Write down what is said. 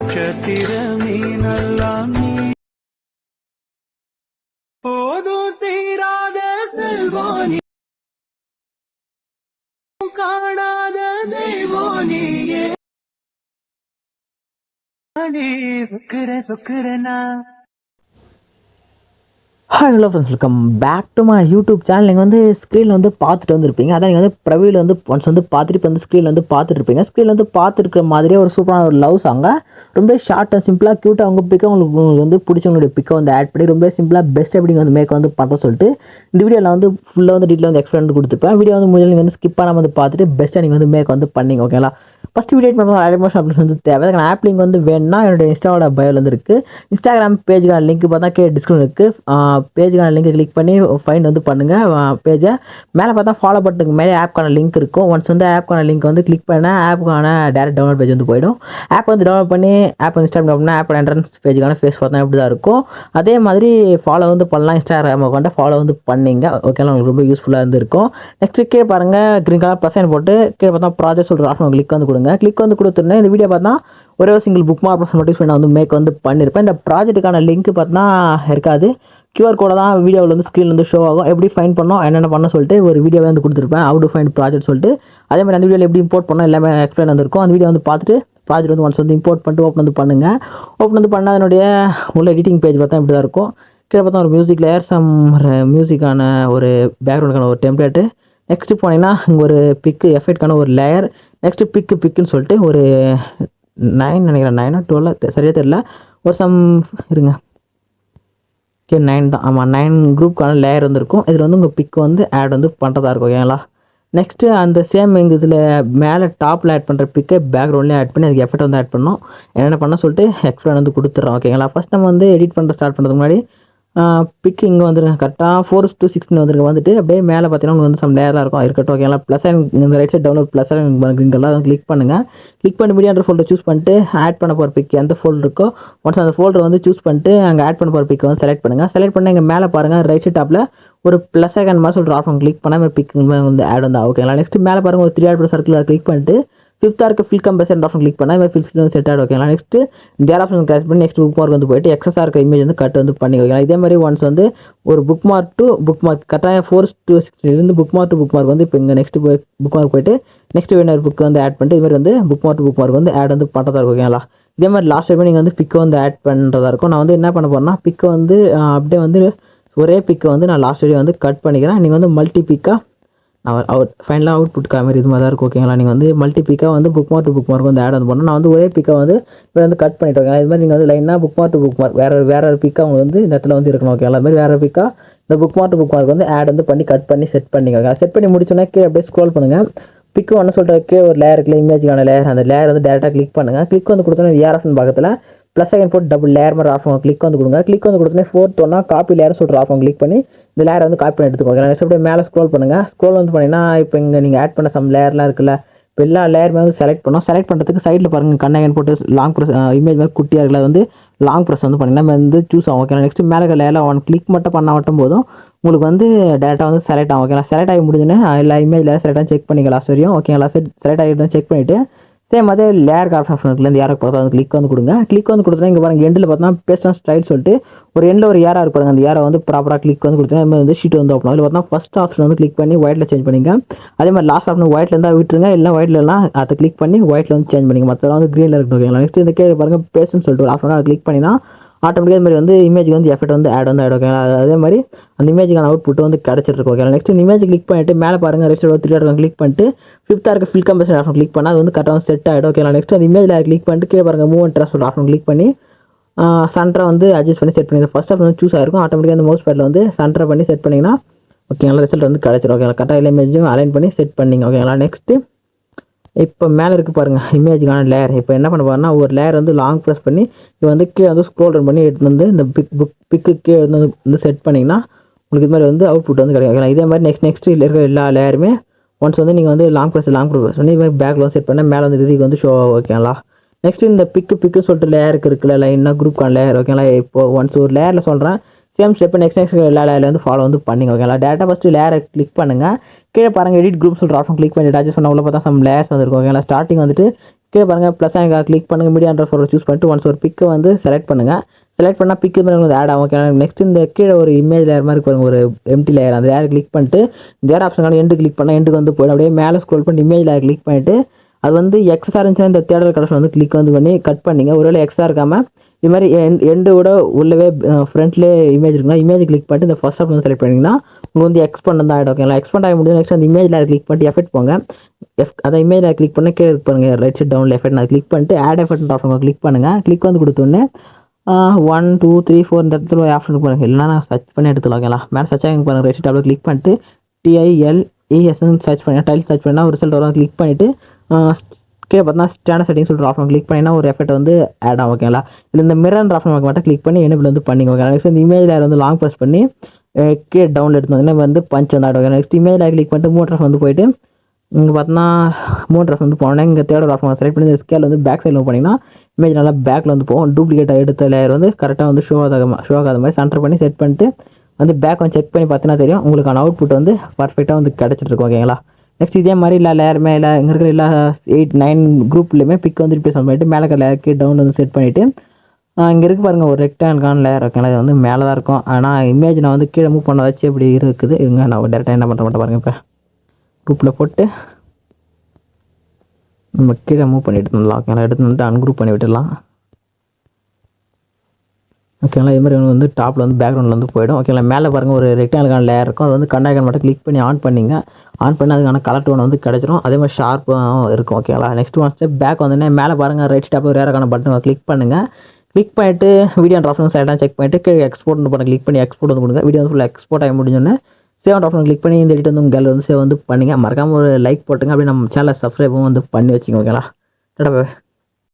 நட்சத்திரமே நல்லாம் நீ. போதும் தீராத செல்வானி காணாத தெய்வானியே சுக்கர சுக்கரனா. Hi hello friends welcome back to my YouTube channel நீங்கள் வந்து ஸ்க்ரீனில் வந்து பார்த்துட்டு வந்திருப்பீங்க. அதான் நீங்கள் வந்து ப்ரவீல் வந்து ஒன்ஸ் வந்து பார்த்துட்டு இப்போ வந்து ஸ்க்ரீனில் வந்து பார்த்துட்டு இருப்பீங்க. ஸ்க்ரீனில் வந்து பார்த்துருக்கிற மாதிரியே ஒரு சூப்பரான ஒரு லவ் சாங்க ரொம்ப ஷார்ட் அண்ட் சிம்பிளாக க்யூட்டாக அவங்க பிக்கை உங்களுக்கு உங்களுக்கு வந்து பிடிச்சவங்களுடைய பிக்கை வந்து ஆட் பண்ணி ரொம்ப சிம்பிளாக பெஸ்ட் எப்படி வந்து மேக் வந்து பண்ண சொல்லிட்டு இந்த வீடியோவில் வந்து ஃபுல்லாக வந்து டீட்டெயில் வந்து எக்ஸ்பிளைன் கொடுத்துருப்பேன் வீடியோ வந்து முதல்ல நீங்கள் வந்து ஸ்கிப் பண்ணாமல் வந்து பார்த்துட்டு பெஸ்ட்டாக நீங்கள் வந்து மேக் வந்து பண்ணிங்க ஓகேங்களா ஃபஸ்ட் வீடியோ பண்ணுறது ஆடிமோஷன் அப்படின்னு வந்து தேவை. அதுக்கு ஆப் லிங்க் வந்து வேணும்னா என்னோட இன்ஸ்டாவோட பயோவில் வந்து இருக்குது இன்ஸ்டாகிராம் பேஜுக்கான லிங்க் பார்த்தா கே டிஸ்கிரிப்ஷன் இருக்குது பேஜுக்கான லிங்க் கிளிக் பண்ணி ஃபைண்ட் வந்து பண்ணுங்கள் பேஜை மேலே பார்த்தா ஃபாலோ பட்டனுக்கு மேலே ஆப்க்கான லிங்க் இருக்கும். ஒன்ஸ் வந்து ஆப்க்கான லிங்க் வந்து கிளிக் பண்ணால் ஆப்புக்கான டேரக்ட் டவுன்லோட் பேஜ் வந்து போயிடும். ஆப் வந்து டவுன்லோட் பண்ணி ஆப் வந்து இன்ஸ்டால் பண்ணால் ஆப் என்ட்ரன்ஸ் பேஜுக்கான ஃபேஸ் பார்த்தா இப்படி தான் இருக்கும். அதே மாதிரி ஃபாலோ வந்து பண்ணலாம். இன்ஸ்டாகிராம் அக்கௌண்ட்டை ஃபாலோ வந்து பண்ணிங்க. ஓகேலாம் உங்களுக்கு ரொம்ப யூஸ்ஃபுல்லாக இருந்திருக்கும். நெக்ஸ்ட் கீழே பாருங்கள் க்ரீன் கலர் ப்ளஸ் போட்டு கீழே பார்த்தா ப்ராஜெக்ட் சொல்கிற ஆப்ஷன் கிளிக் வந்து கொடுங்க. கிளிக் வந்து கொடுத்துருந்தேன். இந்த வீடியோ பார்த்தா ஒரே ஒரு சிங்கிள் புக் மார்க் மட்டும் நான் வந்து மேக் வந்து பண்ணியிருப்பேன். இந்த ப்ராஜெக்ட்டுக்கான லிங்க் பார்த்தா இருக்காது. கியூஆர் கோட தான் வீடியோவில் வந்து ஸ்க்ரீன் வந்து ஷோ ஆகும். எப்படி ஃபைன் பண்ணோம் என்னென்ன பண்ண சொல்லிட்டு ஒரு வீடியோவே வந்து கொடுத்துருப்பேன். அவுட் ஃபைன் ப்ராஜெக்ட் சொல்லிட்டு. அதே மாதிரி அந்த வீடியோவில் எப்படி இம்போர்ட் பண்ணோம் எல்லாமே எக்ஸ்பிளைன் வந்திருக்கும். அந்த வீடியோ வந்து பார்த்துட்டு ப்ராஜெக்ட் வந்து ஒன்ஸ் வந்து இம்போர்ட் பண்ணிட்டு ஓப்பன் வந்து பண்ணுங்கள் ஓப்பன் வந்து பண்ணால் அதனுடைய உள்ள எடிட்டிங் பேஜ் பார்த்தா இப்படி தான் இருக்கும். கீழே பார்த்தா ஒரு மியூசிக் லேயர் சம் மியூசிக்கான ஒரு பேக்ரவுண்டுக்கான ஒரு டெம்ப்ளேட்டு நெக்ஸ்ட்டு போனீங்கன்னா இங்கே ஒரு பிக்கு எஃபெக்ட்கான ஒரு லேயர் நெக்ஸ்ட்டு பிக்கு பிக்குன்னு சொல்லிட்டு ஒரு நைன் நினைக்கிறேன். நைனா டுவெல் சரியாக தெரில ஒரு சம் இருங்க. ஓகே நைன் தான். ஆமாம் நைன் குரூப்க்கான லேயர் வந்துருக்கும். இதில் வந்து உங்கள் பிக் வந்து ஆட் வந்து பண்ணுறதா இருக்கும் ஓகேங்களா நெக்ஸ்ட்டு அந்த சேம் எங்கள் இதில் மேலே டாப்பில் ஆட் பண்ணுற பிக்கை பேக்ரவுண்ட்லேயும் ஆட் பண்ணி அதுக்கு எஃபெக்ட் வந்து ஆட் பண்ணோம் என்னென்ன பண்ண சொல்லிட்டு எக்ஸ்பிளைன் வந்து கொடுத்துட்றோம் ஓகேங்களா ஃபஸ்ட் நம்ம வந்து எடிட் பண்ணுற ஸ்டார்ட் பண்ணுறதுக்கு முன்னாடி பிக் இங்கே வந்துருங்க. கரெக்டாக ஃபோர் டூ சிக்ஸ்டின் வந்துருக்கு வந்துட்டு அப்படியே மேலே பார்த்தீங்கன்னா உங்களுக்கு வந்து சம் நேராக இருக்கும். இருக்கட்டும் ஓகேங்களா ப்ளஸ் இந்த right side download plus green colour அதை கிளிக் பண்ணுங்கள் கிளிக் பண்ணி மீடியா ஃபோல்டர் சூஸ் பண்ணிட்டு ஆட் பண்ண போகிற பிக் எந்த ஃபோல்டர் இருக்கோ ஒன்ஸ் அந்த ஃபோல்டர் வந்து சூஸ் பண்ணிட்டு அங்கே ஆட் பண்ண போகிற பிக் வந்து செலக்ட் பண்ணுங்கள் செலக்ட் பண்ணி இங்கே மேலே பாருங்கள் ரைட் சைட் டாப்பில் ஒரு ப்ளஸ் செகண்ட் மாதிரி சொல்கிற ஆப்ஷன் கிளிக் பண்ணால் பிக் வந்து ஆட் வந்து ஓகேங்களா நெக்ஸ்ட் மேலே பாருங்கள் ஒரு த்ரீ ஆட் சர்க்கிளில் கிளிக் பண்ணிட்டு ஃபிஃப்த்தாக இருக்க ஃபில் கம்பேசன் ஆப்ஷன் கிளிக் பண்ணால் ஃபில் வந்து செட் ஆகிடும் ஓகேங்களா நெக்ஸ்ட் தேர் ஆப்ஷன் கிளாஸ் பண்ணி நெக்ஸ்ட் புக் மார்க் வந்து போயிட்டு எக்ஸஸாக இருக்க இமேஜ் வந்து கட் வந்து பண்ணி வைக்கலாம் இதே மாதிரி ஒன்ஸ் வந்து ஒரு book mark to book mark கரெக்டாக ஃபோர் டூ சிக்ஸ்டிலேருந்து book mark to book mark வந்து இப்போ இங்கே நெக்ஸ்ட் புக் மார்க் போயிட்டு நெக்ஸ்ட் வேணும் புக் வந்து ஆட் பண்ணிட்டு இது மாதிரி வந்து book mark to book mark வந்து ஆட் வந்து பண்ணுறதா இருக்கும் ஓகேங்களா இதே மாதிரி லாஸ்ட் டைம் நீங்கள் வந்து பிக்கை வந்து ஆட் பண்ணுறதா இருக்கும். நான் வந்து என்ன பண்ண போகிறேன்னா பிக்கை வந்து அப்படியே வந்து ஒரே பிக்கை வந்து நான் லாஸ்ட் வீடியோ வந்து கட் பண்ணிக்கிறேன். நீங்கள் வந்து மல்டி பிக்காக அவர் அவர் ஃபைனலாக அவுட் புட் மாதிரி இது மாதிரி தான் இருக்கும் ஓகேங்களா நீங்கள் வந்து மல்டி பிக்காக வந்து book mark to book mark வந்து ஆட் வந்து பண்ணணும். நான் வந்து ஒரே பிக்கை வந்து இப்போ வந்து கட் பண்ணிட்டு ஓகேங்களா இது மாதிரி நீங்கள் வந்து லைனாக book mark to book mark வேறு வேறு ஒரு பிக்காக அவங்க வந்து இந்த இடத்துல வந்து இருக்கணும் ஓகேங்களா அது மாதிரி வேறு பிக்காக இந்த book mark to book mark வந்து ஆட் வந்து பண்ணி கட் பண்ணி செட் பண்ணிக்கோங்க செட் பண்ணி முடிச்சோன்னா கீழே அப்படியே ஸ்க்ரோல் பண்ணுங்கள் பிக்கு ஒன்று சொல்கிறதுக்கு ஒரு லேயர் இருக்குல்ல இமேஜுக்கான லேயர் அந்த லேயர் வந்து டேரெக்டாக கிளிக் பண்ணுங்கள் கிளிக் வந்து கொடுத்தோன்னா ஏர் ஆப்ஷன் பக்கத்தில் ப்ளஸ் செகண்ட் போட்டு டபுள் லேயர் மாதிரி ஆஃப் கிளிக் வந்து கொடுங்க. கிளிக் வந்து கொடுத்தோன்னே ஃபோர்த் ஒன்றா காப்பி லேயர் சொல்கிற ஆஃப் கிளிக் பண்ணி இந்த லேயரை வந்து காப்பி பண்ணி எடுத்துக்கோங்க நெக்ஸ்ட் அப்படியே மேலே ஸ்க்ரோல் பண்ணுங்கள் ஸ்க்ரோல் வந்து பண்ணிங்கன்னா இப்போ இங்கே நீங்கள் ஆட் பண்ண சம் லேயர்லாம் இருக்குல்ல இப்போ எல்லா லேயருமே வந்து செலக்ட் பண்ணோம். செலக்ட் பண்ணுறதுக்கு சைடில் பாருங்கள் கண்ணகன் போட்டு லாங் ப்ரெஸ் இமேஜ் மாதிரி குட்டியாக இருக்கல வந்து லாங் ப்ரெஸ் வந்து பண்ணிங்கன்னா வந்து சூஸ் ஆகும். ஓகே நெக்ஸ்ட் மேலே லேயரில் ஒன் கிளிக் மட்டும் பண்ண மட்டும் போதும். உங்களுக்கு வந்து டேரெக்டாக வந்து செலக்ட் ஆகும். ஓகேங்களா செலக்ட் ஆகி முடிஞ்சுன்னு எல்லா இமேஜில் செலக்ட் ஆகி செக் பண்ணிக்கலாம். லாஸ்ட் ஓகேங்களா செலக்ட் ஆகிட்டு செக் பண்ணிவிட்டு சேம் அதே லேயர் ஆப்ஷன் இருக்குல்ல இந்த பார்த்தா வந்து கிளிக் வந்து கொடுங்க. கிளிக் வந்து கொடுத்தா இங்கே பாருங்க எண்டில் பார்த்தா பேஸ்ட் ஸ்டைல் சொல்லிட்டு ஒரு எண்டில் ஒரு ஏரா இருப்பாங்க அந்த ஏரை வந்து ப்ராப்பராக கிளிக் வந்து கொடுத்தா மாதிரி வந்து ஷீட் வந்து ஓப்பன் ஆகும். பார்த்தா ஃபஸ்ட் ஆப்ஷன் வந்து கிளிக் பண்ணி ஒயிட்டில் சேஞ்ச் பண்ணிங்க. அதே மாதிரி லாஸ்ட் ஆப்ஷன் ஒயிட்ல இருந்தால் விட்டுருங்க. இல்லை ஒயிட்லலாம் அதை கிளிக் பண்ணி ஒயிட்டில் வந்து சேஞ்ச் பண்ணிங்க. மற்றதெல்லாம் வந்து க்ரீனில் இருக்கணும் ஓகேங்களா நெக்ஸ்ட் இந்த கீழே பாருங்க பேஸ்ட்னு சொல்லிட்டு ஒரு ஆப்ஷன் அதை கிளிக் பண்ணினா ஆட்டோமேட்டிக்காக இது மாதிரி வந்து இமேஜுக்கு வந்து எஃபெக்ட் வந்து ஆட் வந்து ஆட் ஓகேங்களா அதே மாதிரி அந்த இமேஜுக்கான அவுட் புட் வந்து கிடச்சிருக்கு ஓகேங்களா நெக்ஸ்ட் இந்த இமேஜ் கிளிக் பண்ணிட்டு மேலே பாருங்க ரெஸ்ட் த்ரீ ஆட் கிளிக் பண்ணிட்டு ஃபிஃப்த்தாக இருக்க ஃபில் கம்பெஷன் ஆஃப் கிளிக் பண்ணால் அது வந்து கரெக்டாக வந்து செட் ஆகிடும் ஓகேங்களா நெக்ஸ்ட் அந்த இமேஜில் கிளிக் பண்ணிட்டு கீழே பாருங்கள் மூவ் அண்ட் ட்ராஸ் கிளிக் பண்ணி சென்டரை வந்து அட்ஜஸ்ட் பண்ணி செட் பண்ணி ஃபஸ்ட் ஆஃப் வந்து சூஸ் ஆயிருக்கும். ஆட்டோமேட்டிக்காக அந்த மவுஸ் பேட்டில் வந்து சென்டரை பண்ணி செட் பண்ணிங்கன்னா ஓகேங்களா ரிசல்ட் வந்து கிடச்சிரும். ஓகேங்களா கரெக்டாக இமேஜும் அலைன் பண்ணி செட் பண்ணிங்க. ஓகேங்களா நெக்ஸ்ட்டு இப்போ மேலே இருக்குது பாருங்கள் இமேஜுக்கான லேயர் இப்போ என்ன பண்ண பாருன்னா ஒரு லேயர் வந்து லாங் ப்ரெஸ் பண்ணி இது வந்து கீழே வந்து ஸ்க்ரோல் ரன் பண்ணி எடுத்து வந்து இந்த பிக் புக் பிக்கு கீழே வந்து வந்து செட் பண்ணிங்கன்னா உங்களுக்கு இது மாதிரி வந்து அவுட்புட் வந்து கிடைக்கும். ஓகேங்களா இதே மாதிரி நெக்ஸ்ட் நெக்ஸ்ட் இருக்கிற எல்லா லேயருமே ஒன்ஸ் வந்து நீங்கள் வந்து லாங் ப்ரெஸ் லாங் ப்ரெஸ் பண்ணி இது மாதிரி பேக்கில் வந்து செட் பண்ணால் மேலே வந்து இதுக்கு வந்து ஷோ ஓகேங்களா நெக்ஸ்ட் இந்த பிக்கு பிக்கு சொல்லிட்டு லேயருக்கு இருக்குல்ல லைனாக குரூப்கான லேயர் ஓகேங்களா இப்போ ஒன்ஸ் ஒரு லேயரில் சொல்கிறேன் சேம் ஸ்டெப் நெக்ஸ்ட் நெக்ஸ்ட் எல்லா லேயரில் வந்து ஃபாலோ வந்து பண்ணிங்க ஓகேங்களா டேட்டா ஃபஸ்ட்டு லேயரை கிளிக் பண்ணுங்கள் கீழே பாருங்கள் எடிட் குரூப் சொல்கிற ஆப்ஷன் கிளிக் பண்ணி அட்ஜஸ்ட் பண்ண உள்ள பார்த்தா சம் லேயர்ஸ் வந்துருக்கும். ஓகேங்களா ஸ்டார்டிங் வந்துட்டு கீழே பாருங்கள் ப்ளஸ் அங்கே கிளிக் பண்ணுங்கள் மீடியா ஃபோர் சூஸ் பண்ணிட்டு ஒன்ஸ் ஒரு பிக்கை வந்து செலக்ட் பண்ணுங்கள் செலக்ட் பண்ணால் பிக்கு வந்து ஆட் ஆகும். ஓகேங்களா நெக்ஸ்ட் இந்த கீழே ஒரு இமேஜ் லேயர் மாதிரி இருக்கும் ஒரு எம்டி லேயர் அந்த லேயர் கிளிக் பண்ணிட்டு இந்த ஏர் ஆப்ஷன் எண்டு கிளிக் பண்ணால் எண்டுக்கு வந்து போய்டும். அப்படியே மேலே ஸ்க்ரோல் பண்ணி இமேஜ் லேயர் கிளிக் பண்ணிட்டு அது வந்து எக்ஸா இருந்துச்சுன்னா இந்த தேடல் கடைசி வந்து கிளிக் வந்து பண்ணி கட் பண்ணிங்க. ஒருவேளை எக்ஸ்ட்ரா இருக்காமல் இது மாதிரி எண்டோட உள்ளவே ஃப்ரண்ட்லேயே இமேஜ் இருக்குன்னா இமேஜ் கிளிக் பண்ணிட்டு இந்த ஃபர்ஸ்ட் ஆப்ஷன் செலக்ட் பண்ணிங்கன்னா உங்களுக்கு வந்து எக்ஸ்பெண்ட் தான் ஆகிடும் ஓகேங்களா? எக்ஸ்பெண்ட் ஆகி முடியும் நெக்ஸ்ட் அந்த இமேஜ் லேயர் கிளிக் பண்ணிட்டு எஃபெக்ட் போங்க. எஃப் அதை இமேஜ் லேயர் கிளிக் பண்ணி கீழே இருக்கு ரைட் சைட் டவுனில் எஃபெக்ட் நான் கிளிக் பண்ணிட்டு ஆட் எஃபெக்ட் ஆப்ஷன் கிளிக் பண்ணுங்கள் கிளிக் வந்து கொடுத்தோன்னே ஒன் டூ த்ரீ ஃபோர் இந்த இடத்துல ஒரு ஆப்ஷன் பாருங்கள் இல்லைனா நான் சர்ச் பண்ணி எடுத்துக்கலாம் ஓகேங்களா? மேலே சர்ச் ஆகி பாருங்கள் ரைட் டேப்ல கிளிக் பண்ணிட்டு டிஐஎல் இஎஸ்என் சர்ச் பண்ணி டைல் சர்ச் பண்ணால் ஒரு ரிசல்ட் வரும் கிளிக் பண்ணிவிட்டு கீழே பார்த்தீங்கன்னா ஸ்டாண்டர்ட் செட்டிங் சொல்லிட்டு ஆப்ஷன் கிளிக் பண்ணினா ஒரு எஃபெக்ட் வந்து ஆட் ஆகும் ஓகேங்களா இல்லை இந்த மிரர் ஆப்ஷன் மட்டும் கிளிக் பண்ணி எனபிள் வந்து பண்ணிங்க ஓகே நெக்ஸ்ட் இந்த இமேஜ் லேயர் வந்து லாங் ப்ரெஸ் பண்ணி கீழே டவுன்ல எடுத்து வந்து வந்து பஞ்ச் வந்து ஆடும் நெக்ஸ்ட் இமேஜ் லேயர் கிளிக் பண்ணிட்டு மூணு வந்து போயிட்டு இங்கே பார்த்தோன்னா மூணு ட்ரெஸ் வந்து போனோன்னா இங்கே தேர்ட் ஆப்ஷன் செலக்ட் பண்ணி ஸ்கேல் வந்து பேக் சைடில் பண்ணிங்கன்னா இமேஜ் நல்லா பேக்கில் வந்து போகும். டூப்ளிகேட்டாக எடுத்த லேயர் வந்து கரெக்டாக வந்து ஷோ ஆகாத ஷோ ஆகாத மாதிரி சென்டர் பண்ணி செட் பண்ணிட்டு வந்து பேக் வந்து செக் பண்ணி பார்த்தீங்கன்னா தெரியும். உங்களுக்கான அவுட்புட் வந்து பர்ஃபெக்டாக வந்து கிடச்சிட்டு இருக்கும் ஓகேங்களா நெக்ஸ்ட் இதே மாதிரி எல்லா லேயர் மேலே இங்கே இருக்கிற எல்லா எயிட் நைன் குரூப்லேயுமே பிக் வந்து ரிப்ளேஸ் பண்ணிட்டு மேலே இருக்கிற லேயருக்கு டவுன் வந்து செட் பண்ணிவிட்டு இங்கே இருக்கு பாருங்கள் ஒரு ரெக்டாங்கிளான லேயர் ஓகேங்களா இது வந்து மேலே தான் இருக்கும். ஆனால் இமேஜ் நான் வந்து கீழே மூவ் பண்ண வச்சு இப்படி இருக்குது. இங்கே நான் டேரெக்டாக என்ன பண்ணுற மாட்டேன் பாருங்கள் இப்போ குரூப்பில் போட்டு நம்ம கீழே மூவ் பண்ணி எடுத்துடலாம் ஓகேங்களா எடுத்து வந்துட்டு அன்குரூப் பண்ணி விட்டுடலாம். ஓகேங்களா இது மாதிரி ஒன்று வந்து டாப்பில் வந்து பேக்ரவுண்டில் வந்து போயிடும். ஓகேங்களா மேலே பாருங்கள் ஒரு ரெக்டாங்கிளான லேயர் இருக்கும். அது வந்து கண்டாகன் மட்டும் கிளிக் பண்ணி ஆன் பண்ணிங்க. ஆன் பண்ணி அதுக்கான கலர் டோன் வந்து கிடச்சிரும். அதே மாதிரி ஷார்ப்பாகவும் இருக்கும். ஓகேங்களா நெக்ஸ்ட் ஒன் ஸ்டெப் பேக் வந்தோடனே மேலே பாருங்கள் ரைட் ஸ்டாப்பில் ரேரக்கான பட்டன் கிளிக் பண்ணுங்கள் கிளிக் பண்ணிட்டு வீடியோ ஆப்ஷன் சைடாக செக் பண்ணிட்டு கீழே எக்ஸ்போர்ட் பண்ண கிளிக் பண்ணி எக்ஸ்போர்ட் வந்து கொடுங்க. வீடியோ ஃபுல்லாக எக்ஸ்போர்ட் ஆகி முடிஞ்சோன்னே சேவ் ஆப்ஷன் கிளிக் பண்ணி இந்த எடிட் வந்து உங்கள் கேலரி வந்து சேவ் வந்து பண்ணுங்கள் மறக்காமல் ஒரு லைக் போட்டுங்க. அப்படியே நம்ம சேனலை சப்ஸ்கிரைபும் வந்து பண்ணி வச்சுங்க ஓகேங்களா?